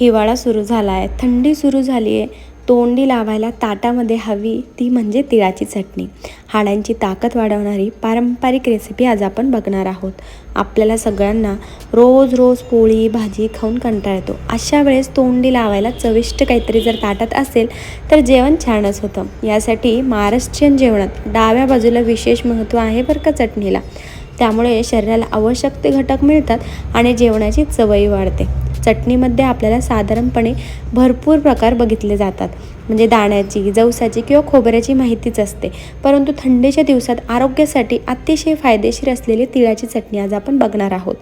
हिवाळा सुरू झाला आहे थंडी सुरू झाली आहे तोंडी लावायला ताटामध्ये हवी ती म्हणजे तिळाची चटणी. हाडांची ताकद वाढवणारी पारंपरिक रेसिपी आज आपण बघणार आहोत. आपल्याला सगळ्यांना रोज रोज पोळी भाजी खाऊन कंटाळतो. येतो अशा वेळेस तोंडी लावायला चविष्ट काहीतरी जर ताटात असेल तर जेवण छानच होतं. यासाठी महाराष्ट्रीयन जेवणात डाव्या बाजूला विशेष महत्त्व आहे बरं का चटणीला. त्यामुळे शरीराला आवश्यक ते घटक मिळतात आणि जेवणाची चवही वाढते. चटणीमध्ये आपल्याला साधारणपणे भरपूर प्रकार बघितले जातात. म्हणजे दाण्याची जवसाची किंवा खोबऱ्याची माहितीच असते. परंतु थंडीच्या दिवसात आरोग्यासाठी अतिशय फायदेशीर असलेली तिळाची चटणी आज आपण बघणार आहोत.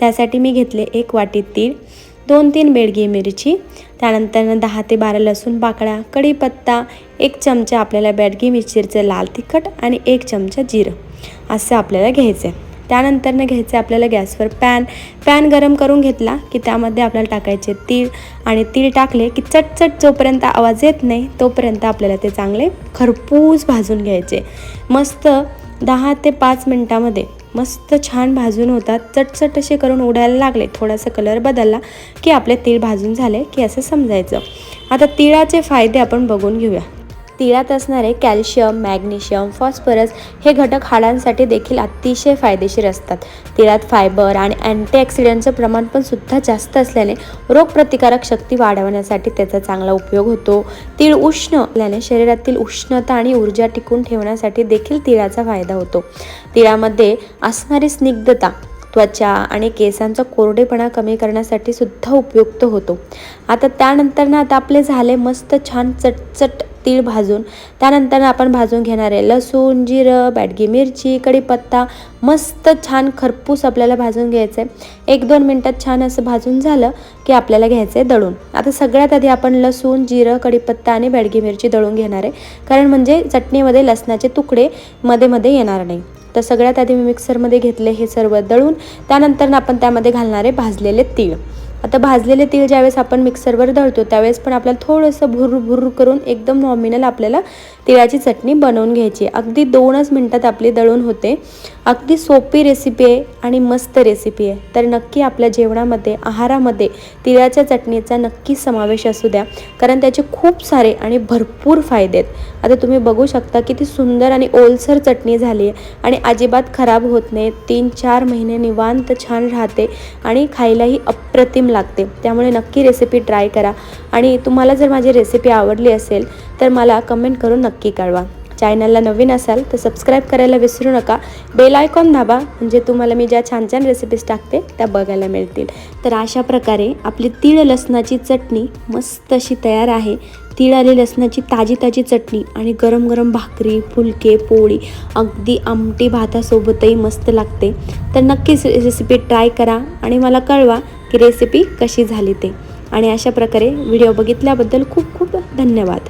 त्यासाठी मी घेतले एक वाटी तीळ दोन तीन बेडगी मिरची त्यानंतर दहा ते बारा लसूण पाकळ्या कढीपत्ता एक चमचा आपल्याला बेडगी मिरचीचं लाल तिखट आणि एक चमचा जिरं. असं आपल्याला घ्यायचं आहे त्यानंतरनं घ्यायचे आपल्याला गॅसवर पॅन. पॅन गरम करून घेतला की त्यामध्ये आपल्याला टाकायचे तीळ आणि तीळ टाकले की चटचट जोपर्यंत आवाज येत नाही तोपर्यंत आपल्याला ते चांगले खरपूस भाजून घ्यायचे. मस्त दहा ते पाच मिनटामध्ये मस्त छान भाजून होतात. चटचट असे करून उडायला लागले. थोडासा कलर बदलला की आपले तीळ भाजून झाले की असं समजायचं. आता तिळाचे फायदे आपण बघून घेऊया. तिळात असणारे कॅल्शियम मॅग्नेशियम फॉस्फरस हे घटक हाडांसाठी देखील अतिशय फायदेशीर असतात. तिळात फायबर आणि अँटीऑक्सिडंटचं प्रमाण पण सुद्धा जास्त असल्याने रोगप्रतिकारक शक्ती वाढवण्यासाठी त्याचा चांगला उपयोग होतो. तीळ उष्ण असल्याने शरीरातील उष्णता आणि ऊर्जा टिकून ठेवण्यासाठी देखील तिळाचा फायदा होतो. तिळामध्ये असणारी स्निग्धता त्वचा आणि केसांचा कोरडेपणा कमी करण्यासाठी सुद्धा उपयुक्त होतो. आता त्यानंतर ना आता आपले झाले मस्त छान चटचट तीळ भाजून. त्यानंतर आपण भाजून घेणार आहे लसूण जिरं बॅडगी मिरची कढीपत्ता. मस्त छान खरपूस आपल्याला भाजून घ्यायचं आहे एक दोन मिनटात छान असं भाजून झालं की आपल्याला घ्यायचं आहे दळून. आता सगळ्यात आधी आपण लसूण जिरं कढीपत्ता आणि बॅडगी मिरची दळून घेणार आहे. कारण म्हणजे चटणीमध्ये लसणाचे तुकडे मध्ये मध्ये येणार नाही. तर सगळ्यात आधी मी मिक्सरमध्ये घेतले हे सर्व दळून. त्यानंतर आपण त्यामध्ये घालणारे भाजलेले तीळ. आता भाजलेले तीळ ज्यावेळेस आपण मिक्सरवर दळतो त्यावेळेस पण आपल्याला थोडंसं भुर भुर करून एकदम नॉमिनल आपल्याला तिळाची चटणी बनवून घ्यायची. अगदी दोनच मिनटात आपली दळून होते. अगदी सोपी रेसिपी आहे आणि मस्त रेसिपी आहे. तर नक्की आपल्या जेवणामध्ये आहारामध्ये तिळाच्या चटणीचा नक्की समावेश असू द्या. कारण त्याचे खूप सारे आणि भरपूर फायदे आहेत. आता तुम्ही बघू शकता किती सुंदर आणि ओलसर चटणी झाली आहे आणि अजिबात खराब होत नाही. तीन चार महिने निवांत छान राहते आणि खायलाही अप्रतिम लागते. त्यामुळे नक्की रेसिपी ट्राय करा. आणि तुम्हाला जर माझी रेसिपी आवडली असेल तर मला कमेंट करून नक्की कळवा. चॅनलला नवीन असाल तर सबस्क्राईब करायला विसरू नका. बेल आयकॉन दाबा म्हणजे तुम्हाला मी ज्या छान छान रेसिपीज टाकते त्या बघायला मिळतील. तर अशा प्रकारे आपली तीळ लसणाची चटणी मस्त अशी तयार आहे. तीळ आली लसणाची ताजी ताजी चटणी आणि गरम गरम भाकरी फुलके पोळी अगदी आमटी भातासोबतही मस्त लागते. तर नक्कीच रेसिपी ट्राय करा आणि मला कळवा. की रेसिपी कशी झाली ते. आणि अशा प्रकारे व्हिडिओ बघितल्याबद्दल खूप खूप धन्यवाद.